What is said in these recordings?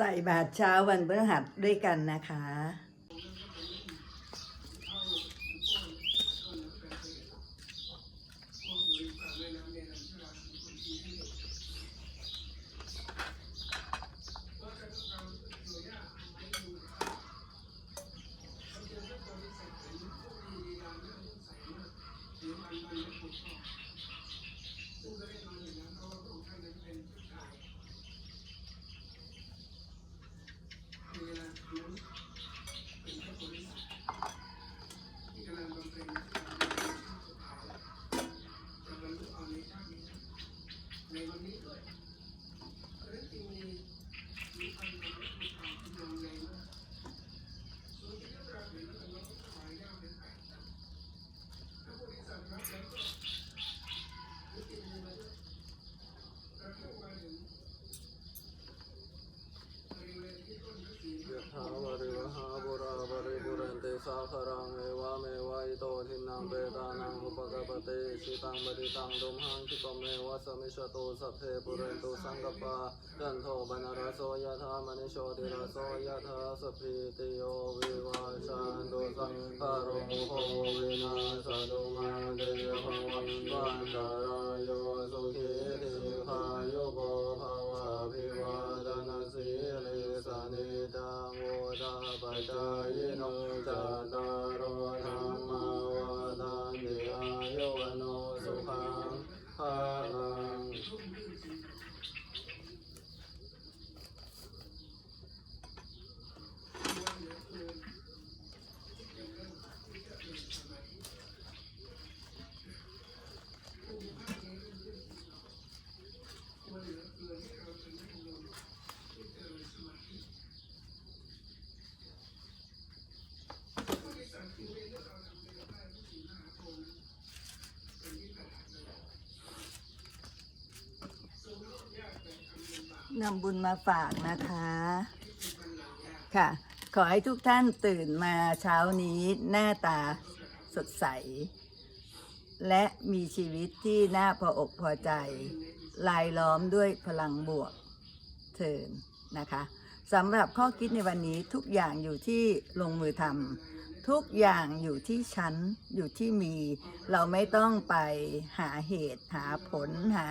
ใส่บาตรเช้าวันพฤหัสด้วยกันนะคะ ยะถาวาริวหาบุราบริบุเรนติสาคารังเอวะเมวะอิโตทินั งเปตานังอุปกปปติสิตังบริตังดุมหังคิปเมวะสมิชตุสัพเพปุเรนตุสังกปะยันโทปนรโสยะธามณิโชติรโสยะธาสพิติโยวิวาชันตุสังคารุโหวินาสตุมาเตภวันวันตารายโยสุขติขายุโกภวะภิวาทนาสีลิสานิจังโวตาปัจจายโนจัตตารโอธรรมาวาทานติอายุวโนสุขังภาลัง นำบุญมาฝากนะคะ ค่ะ ขอให้ทุกท่านตื่นมาเช้านี้หน้าตาสดใส และมีชีวิตที่น่าพออกพอใจลายล้อมด้วยพลังบวกเทินนะคะสำหรับข้อคิดในวันนี้ทุกอย่างอยู่ที่ลงมือทำทุกอย่างอยู่ที่ชั้นอยู่ที่มี เราไม่ต้องไปหาเหตุหาผลหา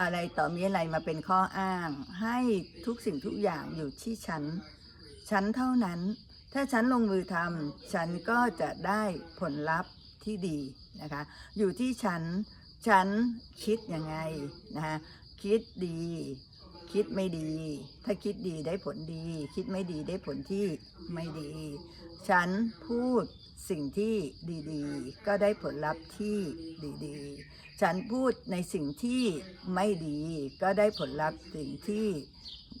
อะไรต่อมีอะไรมาเป็นข้ออ้าง ให้ทุกสิ่งทุกอย่างอยู่ที่ฉัน ฉันเท่านั้น ถ้าฉันลงมือทำฉันก็จะได้ผลลัพธ์ที่ดีนะคะ อยู่ที่ฉัน ฉันคิดยังไงนะคะคิดดี คิดไม่ดี ถ้าคิดดีได้ผลดี คิดไม่ดีได้ผลที่ไม่ดี ฉันพูดสิ่งที่ดีๆ ก็ได้ผลลัพธ์ที่ดีๆ ฉันพูดในสิ่งที่ไม่ดี ก็ได้ผลลัพธ์สิ่งที่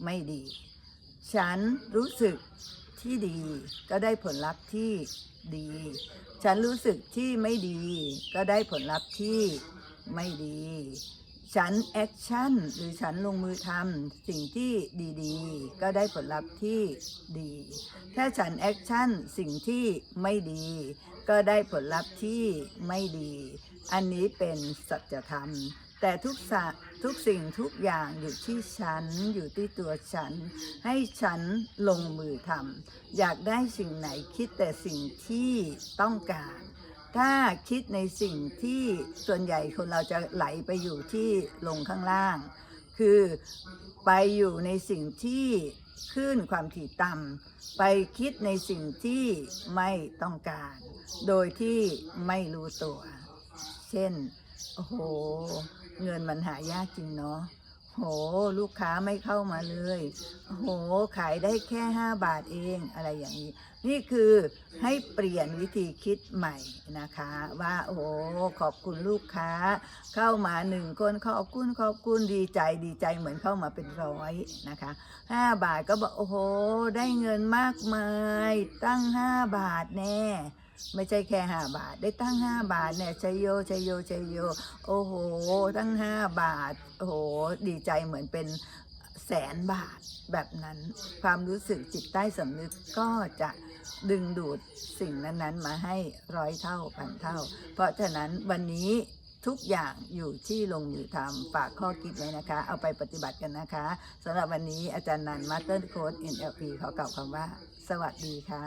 ไม่ดี ฉันรู้สึกที่ดี ก็ได้ผลลัพธ์ที่ดี ฉันรู้สึกที่ไม่ดี ก็ได้ผลลัพธ์ที่ไม่ดี ฉันแอคชั่นหรือฉันลงมือทำสิ่งที่ดีๆ ก็ได้ผลลัพธ์ที่ดี ถ้าฉันแอคชั่นสิ่งที่ไม่ดี ก็ได้ผลลัพธ์ที่ไม่ดี อันนี้เป็นสัจธรรม แต่ทุกสทุกสิ่งทุกอย่างอยู่ที่ฉันอยู่ที่ตัวฉัน ให้ฉันลงมือทำอยากได้สิ่งไหนคิดแต่สิ่งที่ต้องการ ถ้าคิดในสิ่งที่ส่วนใหญ่คนเราจะไหลไปอยู่ที่ลงข้างล่าง คือไปอยู่ในสิ่งที่คลื่นความถี่ต่ำไปคิดในสิ่งที่ไม่ต้องการ โดยที่ไม่รู้ตัว เช่น โอ้โห เงินมันหายากจริงเนาะ โห ลูกค้าไม่เข้ามาเลยโห ขายได้แค่ 5 บาทเองอะไรอย่างนี้ นี่คือให้เปลี่ยนวิธีคิดใหม่นะคะ ว่าโอ้โหขอบคุณลูกค้า เข้ามาหนึ่งคนขอบคุณขอบคุณดีใจดีใจเหมือนเข้ามาเป็นร้อยนะคะห้าบาทก็บอกโอ้โห ได้เงินมากมาย ตั้งห้าบาทแน่ ไม่ใช่แค่ห้าบาท ได้ตั้งห้าบาทเนี่ยชัยโยชัยโยชัยโย โอ้โห ตั้งห้าบาท โอ้โห ดีใจเหมือนเป็นแสนบาทแบบนั้น ความรู้สึกจิตใต้สำนึกก็จะดึงดูดสิ่งนั้นๆ มาให้ร้อยเท่าพันเท่า เพราะฉะนั้นวันนี้ทุกอย่างอยู่ที่ลงมือทำฝากข้อคิดไว้นะคะ เอาไปปฏิบัติกันนะคะสำหรับวันนี้อาจารย์นันมาสเตอร์โค้ด NLP ขอกล่าวคำว่า สวัสดีค่ะ